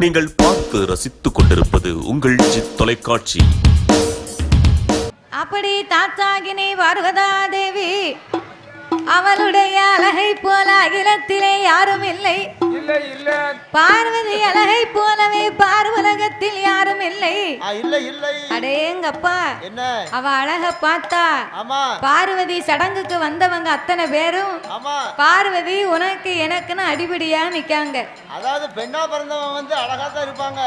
நீங்கள் பார்த்து ரசித்துக் கொண்டிருப்பது உங்கள் ஜி தொலைக்காட்சி. அப்படி தாத்தாகினி வருவதா தேவி? அவளுடைய அழகை போல அகிலத்திலே யாரும் இல்லை இல்ல. பார்வதி அழகை போலவே பார்வலகத்தில் யாரும் இல்லை ஆ, இல்லை இல்லை. அடேங்கப்பா என்ன? அவ அழக பார்த்தா. ஆமா. பார்வதி சடங்குக்கு வந்தவங்க அத்தனை பேரும் ஆமா. பார்வதி உனக்கு எனக்குன்னு அடிபடியா நிக்காங்க. அதாவது பெண்ணா பிறந்தவங்க வந்து அழகா தான் இருப்பாங்க.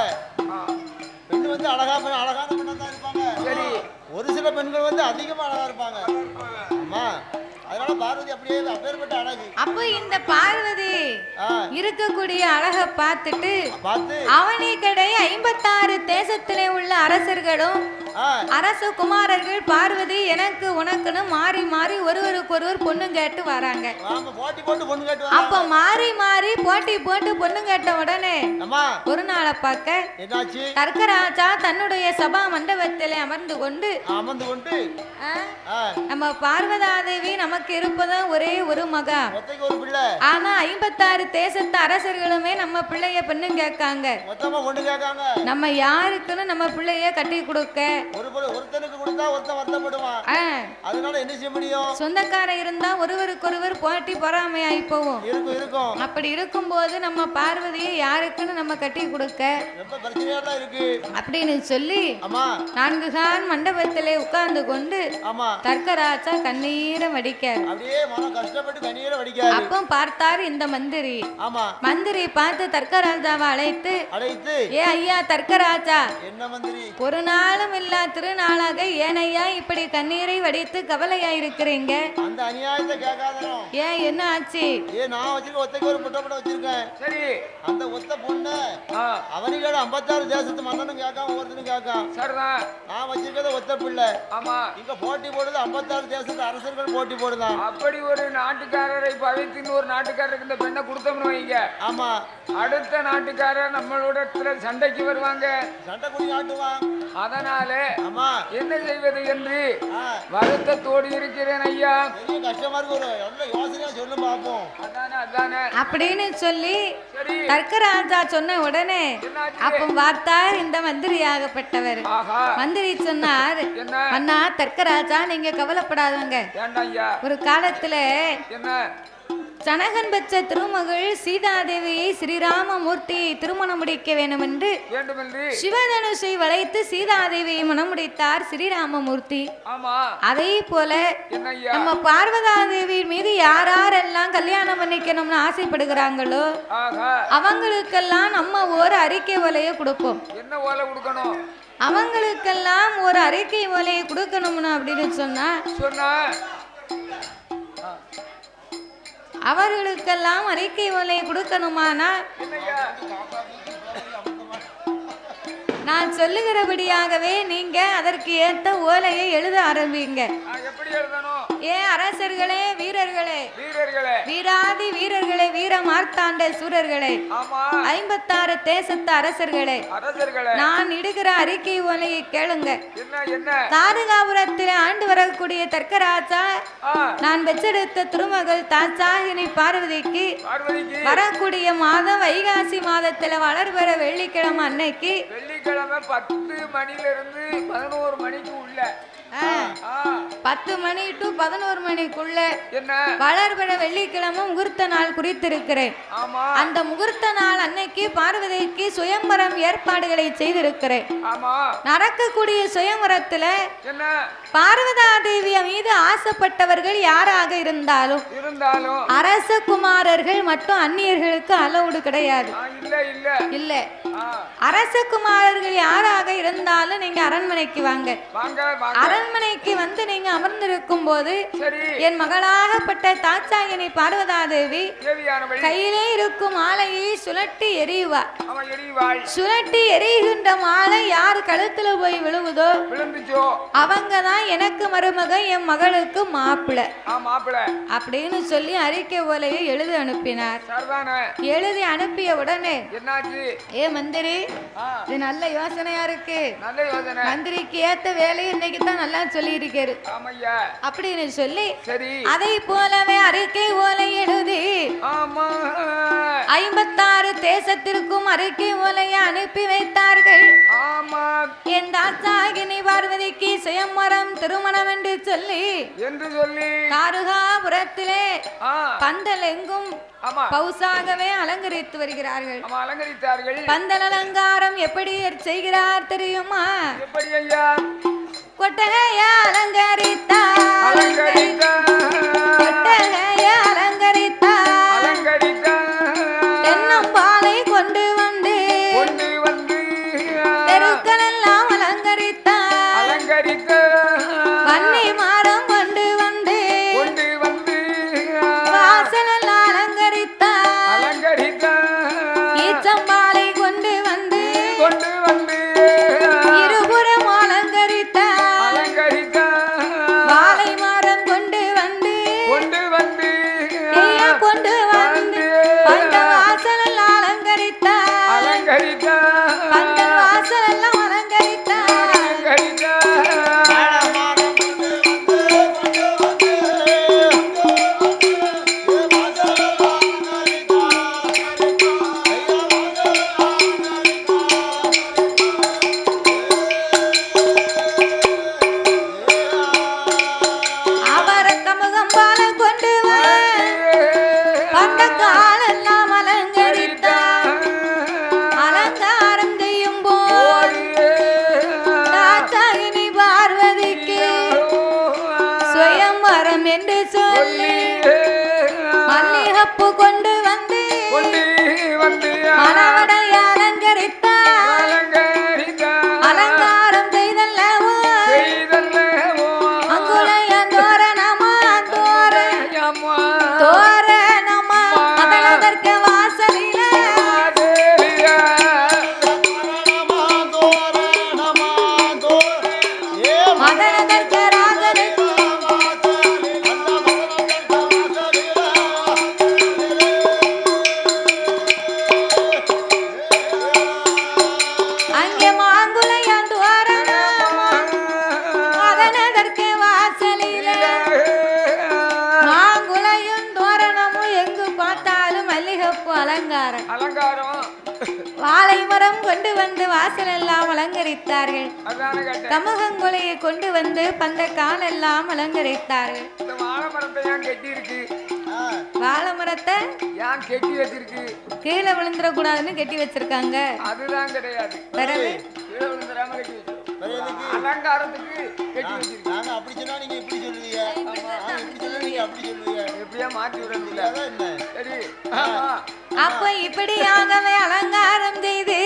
பெண் வந்து அழகா அழகான பெண்ணா தான் இருப்பாங்க. சரி. ஒரு சில பெண்கள் வந்து அதிகமா அழகா இருப்பாங்க. ஆமா. அதனால பார்வதி அப்படியே அப்பேற்பட்ட அழகு. அப்ப இந்த பார்வதி இருக்கக்கூடிய அழக பார்த்துட்டு பார்த்து. அவனி கடை ஐம்பத்தாறு தேசத்திலே உள்ள அரசர்களும் அரச குமாரர்கள் பார்வதி எனக்கு உனக்குன்னு மாறி மாறி ஒருவருக்கொருவர் பொண்ணு கேட்டு வராங்க. அப்ப மாறி மாறி போட்டி போட்டு பொண்ணு கேட்ட உடனே ஒரு நாளை பார்க்க தர்க்கராஜா தன்னுடைய சபா மண்டபத்திலே அமர்ந்து கொண்டு நம்ம பார்வதாதேவி நமக்கு இருப்பதும் ஒரே ஒரு மகா. ஆனா ஐம்பத்தாறு தேசத்து அரசர்களுமே நம்ம பிள்ளைய பொண்ணு கேட்காங்க. நம்ம யாருக்குன்னு நம்ம பிள்ளைய கட்டி கொடுக்க ஒரு பொண்ணு ஒருத்தனுக்கு கொடுத்தா ஒருத்தன் வருத்தப்படுவான். ஆ, அதனால என்ன செய்ய முடியும்? சொந்தக்காரன் இருந்தா ஒருவருக்கொருவர் போட்டி பொறாமையாயி போவோம். இருக்கும் இருக்கும். அப்படி இருக்கும்போது நம்ம பார்வதியை யாருக்குன்னு நம்ம கட்டி கொடுக்க? இருக்கு. அப்படின்னு சொல்லி நான்கு கால் மண்டபத்திலே உட்கார்ந்து கொண்டு தர்க்கராஜா கண்ணீரை வடிக்கார் வடிக்காது. அப்போ பார்த்தார் இந்த மந்திரி. மந்திரி பார்த்து தர்க்கராஜாவை அழைத்து அழைத்து ஏ ஐயா தர்க்கராஜா ஒரு நாளும் இல்லா. திருநாளாக ஏனையா இப்படி கண்ணீரை வடித்து கவலையா இருக்கிறீங்க அந்த அநியாயத்தை கேட்காதனோ ஏன் என்ன ஆச்சு? ஏ நான் வச்சிருக்க ஒத்தைக்கு ஒரு புட்ட புட்ட வச்சிருக்கேன். சரி. அந்த ஒத்த பொண்ணு ஆ. அவனிகள ஐம்பத்தாறு தேசத்து மன்னனும் கேட்காம ஒவ்வொருத்தனும் கேட்கான் சரிதான் நான் வச்சிருக்கிறது ஒத்த பிள்ளை. ஆமா. இங்க போட்டி போடுது ஐம்பத்தாறு தேசத்து அரசர்கள் போட்டி போடுதான் அப்படி ஒரு நாட்டுக்காரரை பகைத்து இன்னொரு நாட்டுக்காரருக்கு இந்த பெண்ணை கொடுத்தோம்னு வைங்க. ஆமா. அடுத்த நாட்டுக்காரர் நம்மளோட சண்டைக்கு வருவாங்க. சண்டை குடி ஆட்டுவான். அதனால என்ன செய்வது என்று வருத்தத்தோடு இருக்கிறேன் ஐயா. கஷ்டமா இருக்கு சொல்லு அப்படின்னு சொல்லி தர்க்கராஜா சொன்ன உடனே அப்போ பார்த்தார் இந்த மந்திரியாகப்பட்டவர். ஆஹா. மந்திரி சொன்னார் அண்ணா தர்க்கராஜா நீங்க ஐயா. ஒரு காலத்துல ஜனகன் பெற்ற திருமகள் சீதாதேவியை ஸ்ரீராமமூர்த்தி திருமணம் முடிக்க வேண்டுமென்று சிவதனுஷை வளைத்து சீதாதேவியை மணம் முடித்தார் ஸ்ரீராமமூர்த்தி. அதே போல நம்ம பார்வதாதேவி மீது யாரெல்லாம் கல்யாணம் பண்ணிக்கணும்னு ஆசைப்படுகிறாங்களோ அவங்களுக்கெல்லாம் நம்ம ஒரு அறிக்கை ஓலையை கொடுப்போம். என்ன ஓலை கொடுக்கணும்? அவங்களுக்கெல்லாம் ஒரு அறிக்கை ஓலையை கொடுக்கணும்னு அப்படின்னு சொன்னா சொன்னா? அவர்களுக்கெல்லாம் அறிக்கை ஓலையை கொடுக்கணுமானா? நான் சொல்லுகிறபடியாகவே நீங்க அதற்கு ஏற்ற ஓலையை எழுத ஆரம்பிங்க எழுதணும்? ஏ அரசர்களே வீரர்களே. வீரர்களே. வீராதி வீரர்களே வீர மார்த்தாண்ட சூரர்களே ஐம்பத்தாறு தேசத்து அரசர்களே. நான் இடுகிற அறிக்கை ஓலையை கேளுங்க. தாரகாபுரத்தில் ஆண்டு வரக்கூடிய தர்க்கராஜா நான் பெற்றெடுத்த திருமகள் தாச்சாகினி பார்வதிக்கு வரக்கூடிய மாதம் வைகாசி மாதத்துல வளர்பெற வெள்ளிக்கிழமை அன்னைக்கு வெள்ளிக்கிழமை பத்து மணில இருந்து பதினோரு மணிக்கு உள்ள பத்து மணி டு பதினோரு மணிக்குள்ள என்ன? வளர்பெற வெள்ளிக்கிழமை முகூர்த்த நாள் குறித்திருக்கிறேன். அந்த முகூர்த்த நாள் அன்னைக்கு பார்வதிக்கு சுயம்பரம் ஏற்பாடுகளை செய்திருக்கிறேன். நடக்கக்கூடிய சுயம்பரத்துல பார்வதா தேவி மீது ஆசைப்பட்டவர்கள் யாராக இருந்தாலும் அரச குமாரர்கள் மற்றும் அந்நியர்களுக்கு அலவுடு கிடையாது. இல்ல அரச குமாரர்கள் யாராக இருந்தாலும் நீங்க அரண்மனைக்கு வாங்க. அரண்மனைக்கு வந்து நீங்க அமர்ந்திருக்கும் போது என் மகளாகப்பட்ட தாச்சாயினி பார்வதா தேவி கையிலே இருக்கும் மாலையை சுழட்டி எரிவாள் சுழட்டி எரிகின்ற மாலை யார் கழுத்துல போய் விழுவுதோ? அவங்க தான் எனக்கு மருமகன் என் மகளுக்கு மாப்பிள்ளை அப்படின்னு சொல்லி அறிக்கை ஓலையை எழுதி அனுப்பினார். எழுதி அனுப்பிய உடனே ஏ மந்திரி இது நல்ல யோசனையா இருக்கு. மந்திரிக்கு ஏத்த வேலையை இன்னைக்கு தான் நல்ல எல்லாம் சொல்லி இருக்காரு அப்படின்னு சொல்லி அதை போலவே அறிக்கை ஓலை எழுதி ஐம்பத்தாறு தேசத்திற்கும் அறிக்கை ஓலையை அனுப்பி வைத்தார்கள். என் பார்வதிக்கு சுயம்பரம் திருமணம் என்று சொல்லி என்று சொல்லி. காருகாபுரத்திலே ஆ. பந்தல் எங்கும் பவுசாகவே அலங்கரித்து வருகிறார்கள். அலங்கரித்தார்கள். பந்தல் அலங்காரம் எப்படி செய்கிறார் தெரியுமா? எப்படி ஐயா? கொட்டகைய அலங்கரித்தார். அலங்கரித்தார். கொட்டகைய என்று சொல்லி அலங்காரம். அலங்காரம். வாழை மரம் கொண்டு வந்து வாசல் எல்லாம் அலங்கரித்தார்கள். கமகங்குலையை கொண்டு வந்து பந்த காலெல்லாம் அலங்கரித்தார்கள். இந்த வாழை மரத்தை ஏன் கெட்டி இருக்கு? வாழை மரத்தை ஏன் கெட்டி வச்சிருக்கு? கீழே விழுந்துடக்கூடாதுன்னு கட்டி வச்சிருக்காங்க. அதுதான் கிடையாது. அலங்காரத்துக்கு கெட்டி வச்சிருக்கு நாங்க அப்படி சொன்னா நீங்க இப்படி சொல்லுவீங்க நாங்க இப்படி சொன்னா நீங்க அப்படி சொல்லுவீங்க எப்படியா மாற்றி விடுறதில்ல அதான் என்ன? சரி ஆமா அப்ப இப்படியாகவே அலங்காரம் செய்து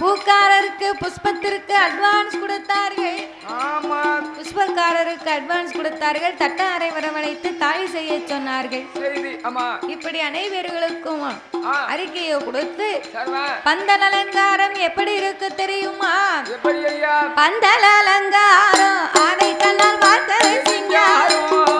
பூக்காரருக்கு புஷ்பத்திற்கு அட்வான்ஸ் கொடுத்தார்கள். ஆமா. புஷ்பக்காரருக்கு அட்வான்ஸ் கொடுத்தார்கள். தட்ட அறை வரவழைத்து தாலி செய்ய சொன்னார்கள். செய்தி ஆமா. இப்படி அனைவர்களுக்கும் அறிக்கையை கொடுத்து பந்தல் அலங்காரம் எப்படி இருக்கு தெரியுமா? பந்தல் அலங்காரம் அதை கண்ணால் பார்க்கவே சிங்காரம்.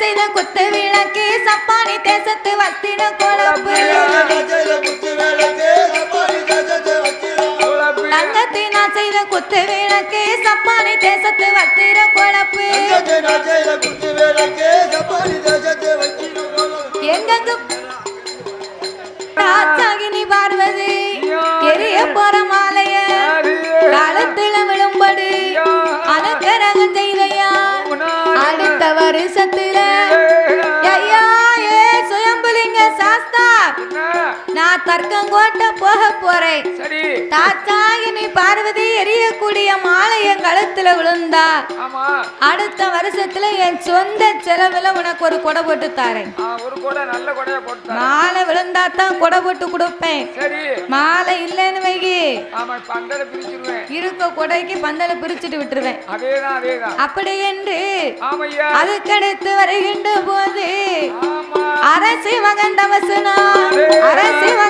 செய்த குத்து விளக்கு சப்பானி தேசத்து வத்தின குழப்பு தங்கத்தின் செய்த குத்து விளக்கு சப்பானி தேசத்து வத்திர கொழப்பு எங்கெங்கு ராஜாகினி பார்வதி எரிய போற மாலைய நான் தர்க்கங்கோட்ட போக போறேன். தாத்தாகினி பார்வதி எரியக்கூடிய மாலை என் கழுத்துல விழுந்தா அடுத்த வருஷத்துல என் சொந்த செலவுல உனக்கு ஒரு கொடை போட்டு தாரேன். மாலை விழுந்தா தான் கொடை போட்டு கொடுப்பேன். மாலை இல்லைன்னு வைகி இருக்க கொடைக்கு பந்தல பிரிச்சுட்டு விட்டுருவேன். அப்படி என்று அதுக்கடுத்து வருகின்ற போது அரசி மகன் தவசனா அரசி மகன்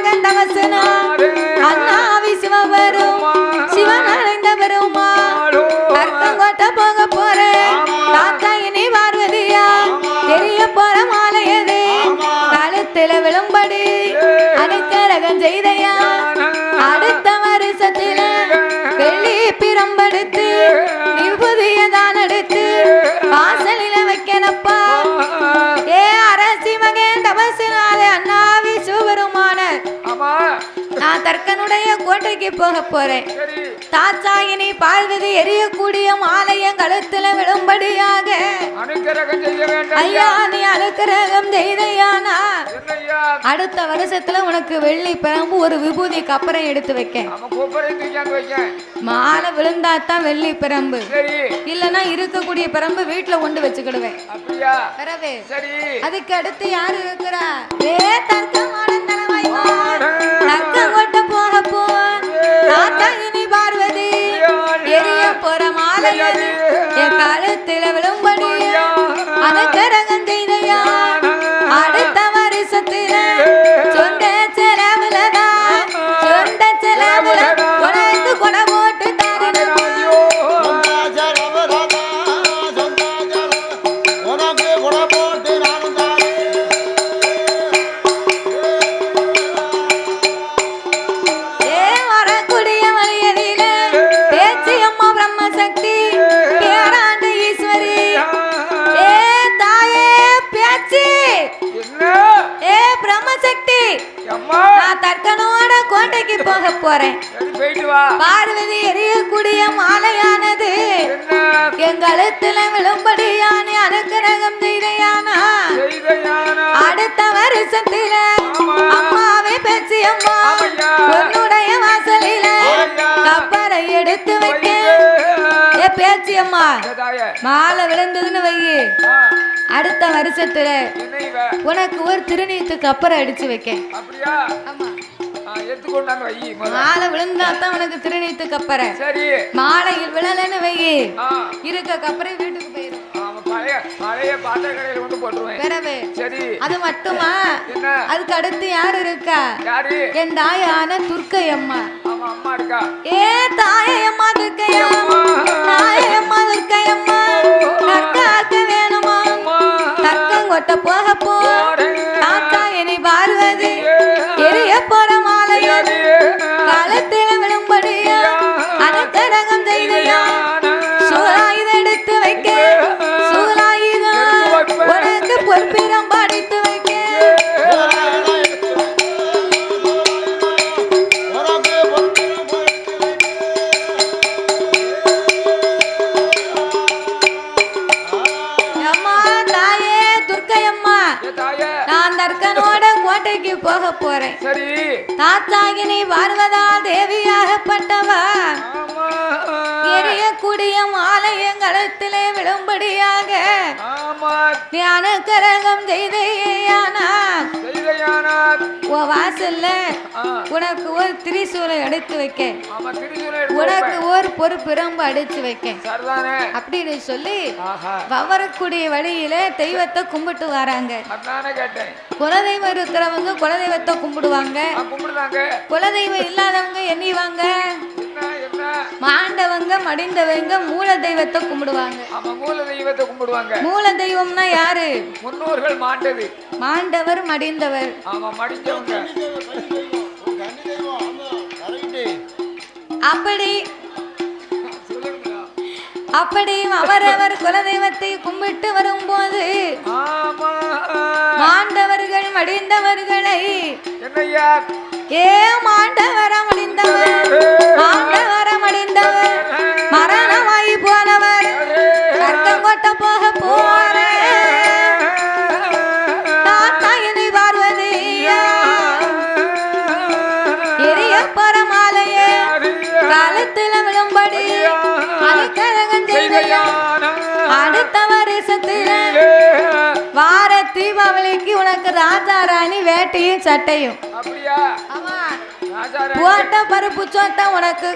தெரிய போற மாலையது. கழுத்துல விழும்படி செய்தையா? நான் தர்க்கனுடைய கோட்டைக்கு போக போறேன். தாச்சாயினி பார்வதி எரியக்கூடிய மாலையம் கழுத்துல விழும்படியாக. ஐயா நீ அனுக்கிரகம் செய்தையானா? அடுத்த வருஷத்துல உனக்கு வெள்ளி பிரம்பு ஒரு விபூதி கப்பரம் எடுத்து வைக்க மாலை விழுந்தா தான் வெள்ளி பிரம்பு. இல்லனா இருக்கக்கூடிய பிரம்பு வீட்டுல கொண்டு வச்சுக்கிடுவேன். அதுக்கு அடுத்து யார் இருக்கிறா? ஏ தர்க்கமான தலைவாய்மா தாத்தாயினி பார்வதி எரிய போற மாலையது என் கழுத்துல விழும்படி அனுக்கரகம் செய்தையா. இவ உனக்கு ஒரு திருநீத்து கப்பரை அடிச்சு வைக்க. மாலை விழுந்தா தான் உனக்கு திருநீத்து கப்பரை சரி. மாலையில் விழலன்னு வை. இருக்க கப்பரை வீட்டுக்கு போயிடும் அது மட்டுமா? அதுக்கு அடுத்து யார் இருக்கா? என் தாயான துர்க்கை அம்மா அம்மா ஏ தாயம்மா துர்க்கையம்மா. தாயம்மா துர்க்கையம்மா. தர்க்காக்க வேணுமா தர்க்கம் கொட்ட போக போறேன் சரி. தாத்தாகினி பார்வதா தேவியாகப்பட்டவா எரியக்கூடிய மாலையங்களத்திலே விழும்படியாக ஞானக்கரகம் செய்தையானா செய்தையானா உன் வாசல்ல உனக்கு ஒரு திரிசூலை எடுத்து வைக்க உனக்கு ஒரு பொறுப்பிரம்பு அடிச்சு வைக்க அப்படின்னு சொல்லி ஆஹா. வரக்கூடிய வழியில தெய்வத்தை கும்பிட்டு வராங்க. குலதெய்வம் இருக்கிறவங்க குலதெய்வத்தை கும்பிடுவாங்க. குலதெய்வம் இல்லாதவங்க எண்ணிவாங்க. என்ன என்ன மாண்டவங்க மடிந்தவங்க மூல தெய்வத்தை கும்பிடுவாங்க. ஆமா மூல தெய்வத்தை கும்பிடுவாங்க. மூல தெய்வம்னா யாரு? முன்னோர்கள் மாண்டது. மாண்டவர் மடிந்தவர். ஆமா அப்படி அப்படி அவரவர் குலதெய்வத்தை கும்பிட்டு வரும்போது மாண்டவர்கள் மடிந்தவர்களை ஏ மாண்டவர மடிந்தவர்? மாண்டவர மடிந்தவர் மரணமாயி போனவர் கர்க்கங்கொட்ட போக போற தாத்தாயினி பார்வதியா? எரிய போற மாலையே காலத்துல விழும்படி அனுக்கரகம் செய்தையா? அடுத்த வருஷத்துல வார தீபாவளிக்கு உனக்கு ராஜா ராணி வேட்டையும் சட்டையும். போட்ட பருப்பு சோத்தை உனக்கு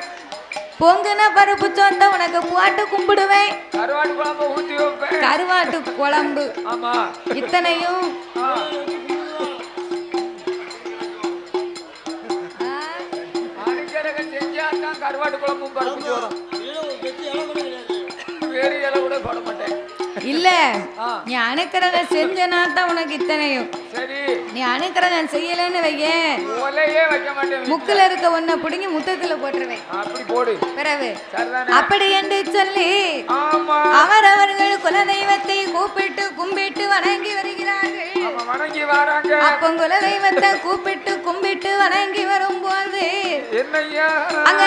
பொங்குன பருப்பு சோத்தை உனக்கு போட்டு கும்பிடுவேன். கருவாட்டு குழம்பு ஊத்தி வைப்பேன். கருவாட்டு குழம்பு. ஆமா. இத்தனையும். ஆ. ஆ, அனுக்கரகம் செஞ்சா தான் கருவாட்டு குழம்பும் பருப்பு சோறும் வேறு இலை கூட போட மாட்டேன். இல்ல. நீ அணுக்கரகம் செஞ்சனா தான் உனக்கு இத்தனையும். நீ அணுக்கரகம் செய்யலைன்னு வையேன். முக்குல இருக்க ஒன்ன பிடுங்கி முத்தத்துல போட்டுருவேன். பிறகு அப்படி என்று சொல்லி ஆமா. அவரவர்கள் குலதெய்வத்தை கூப்பிட்டு கும்பிட்டு வணங்கி வருகிறார்கள். அப்ப குலதெய்வத்தை கூப்பிட்டு கும்பிட்டு வணங்கி வரும்போது அங்க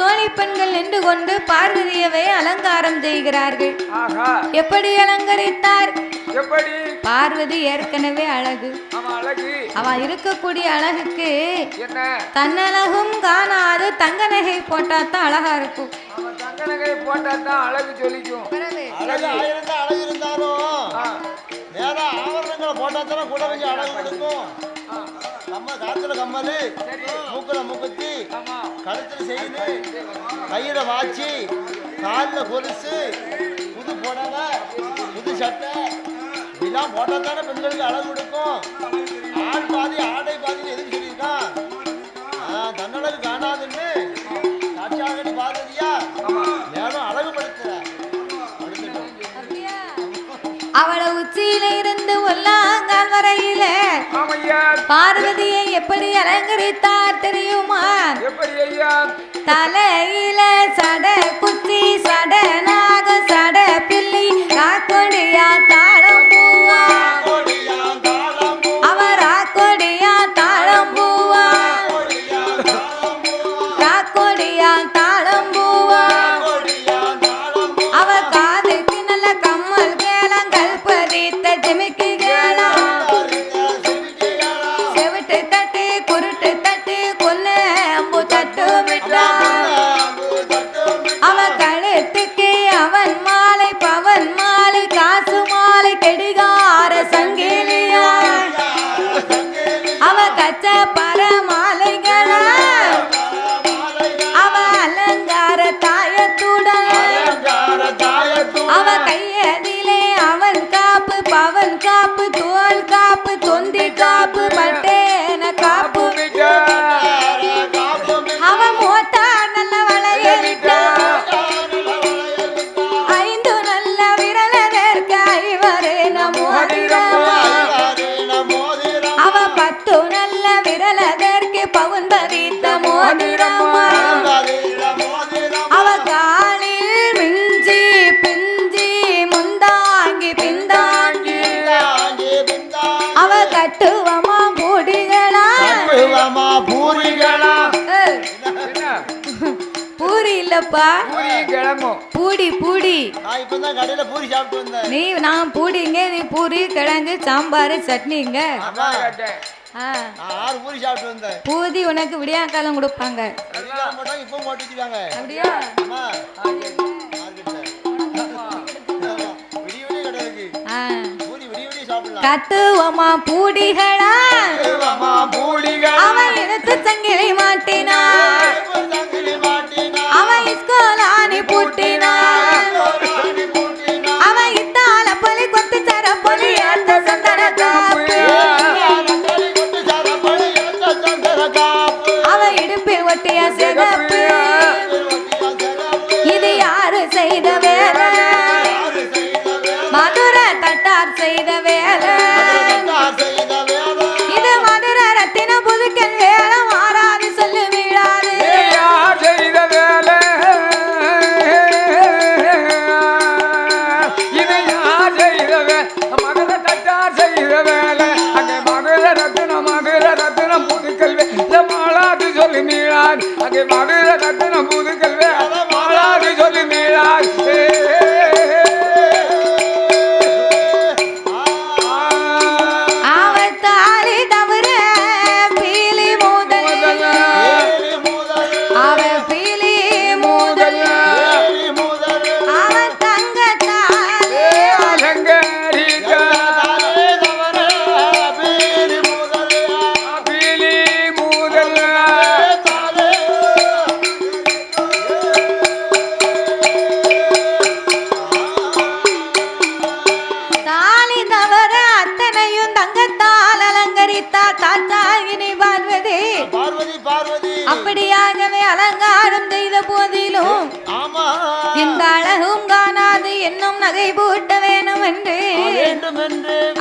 தோழி பெண்கள் நின்று கொண்டு பார்வதியவை அலங்காரம் செய்கிறார்கள். ஆஹா எப்படி அலங்கரித்தார்? எப்படி? பார்வதி ஏற்கனவே அழகு. அவ இருக்கக்கூடிய அழகுக்கு என்ன? தன்னழகும் காணாது தங்க நகை போட்டாதான் அழகா இருக்கும் அவன் தங்க நகை போட்டா கூட கொஞ்சம் அழகு கொடுக்கும். ஆ, கம்ம காத்துல கம்மல் மூக்குல மூக்குத்தி. கழுத்துல செயின் கையில வாட்சி. காலில் கொலுசு. புது புடவை புது சட்டை. இதெல்லாம் போட்டா தானே பெண்களுக்கு அழகு கொடுக்கும். ஆள் பாதி ஆடை பார்வதியை எப்படி அலங்கரித்தார் தெரியுமா? தலையில சட நீ நான் பூடிங்க நீ பூரி கிழங்கு சாம்பார் சட்னிங்க. ஆறு பூரி பூதி உனக்கு விடியா காலம் கொடுப்பாங்க இப்போ போட்டுக்கிறாங்க அப்படியா? கத்துவமா பூடிகளா? அவன் எடுத்து சங்கிலி மாட்டினான் লাগে মানে நகை பூட்ட வேணும் என்று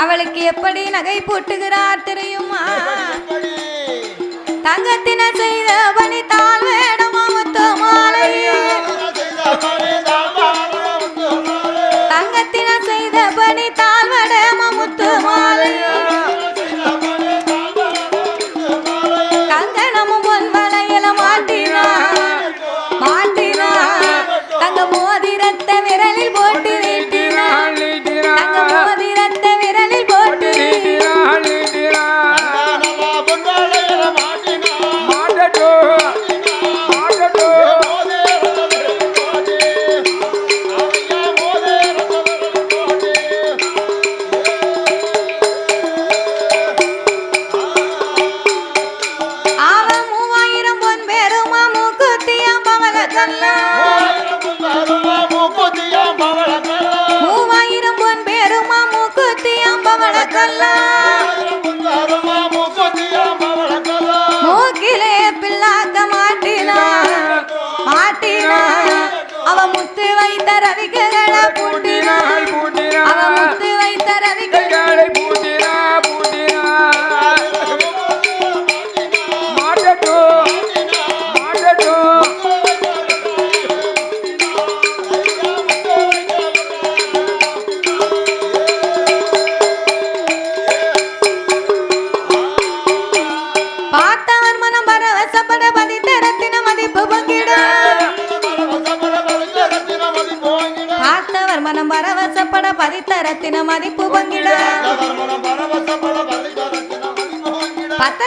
அவளுக்கு எப்படி நகை பூட்டுகிறார் தெரியுமா? தங்கத்தின செய்த பணி தாழ் வேணும். பரித்த ரத்தின மதிப்பு பங்கிட. பத்த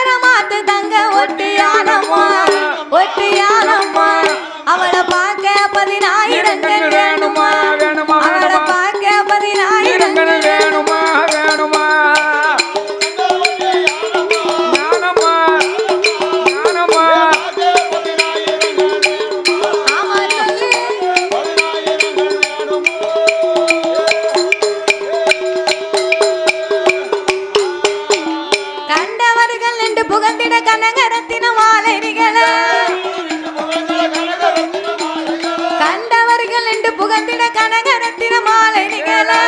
முகத்திட கனகரத்தின மாலைகளா.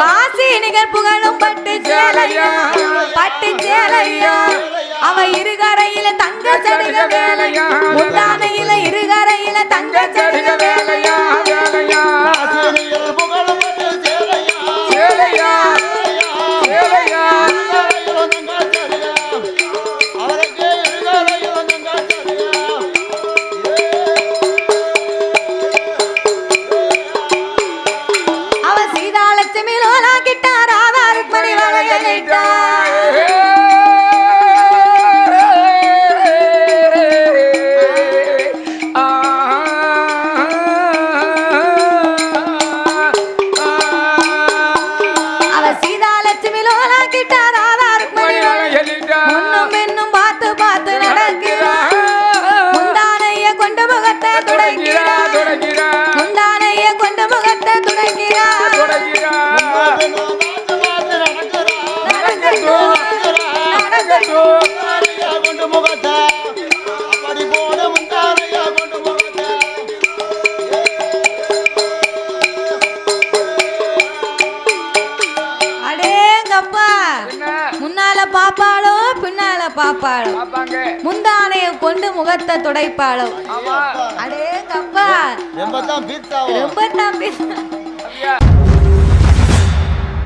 காசி நிகர் புகழும் பட்டு சேலையா? பட்டு சேலையா? அவ இருகரையில தங்க செடிக வேலையா? முந்தானையில இருகரையில தங்க செடிக வேலையா? வேலையா பாப்பாளோ முந்தானைய கொண்டு முகத்தை துடைப்பாளோ? ரொம்ப தான் பீத்தாவும் ரொம்ப தம்பி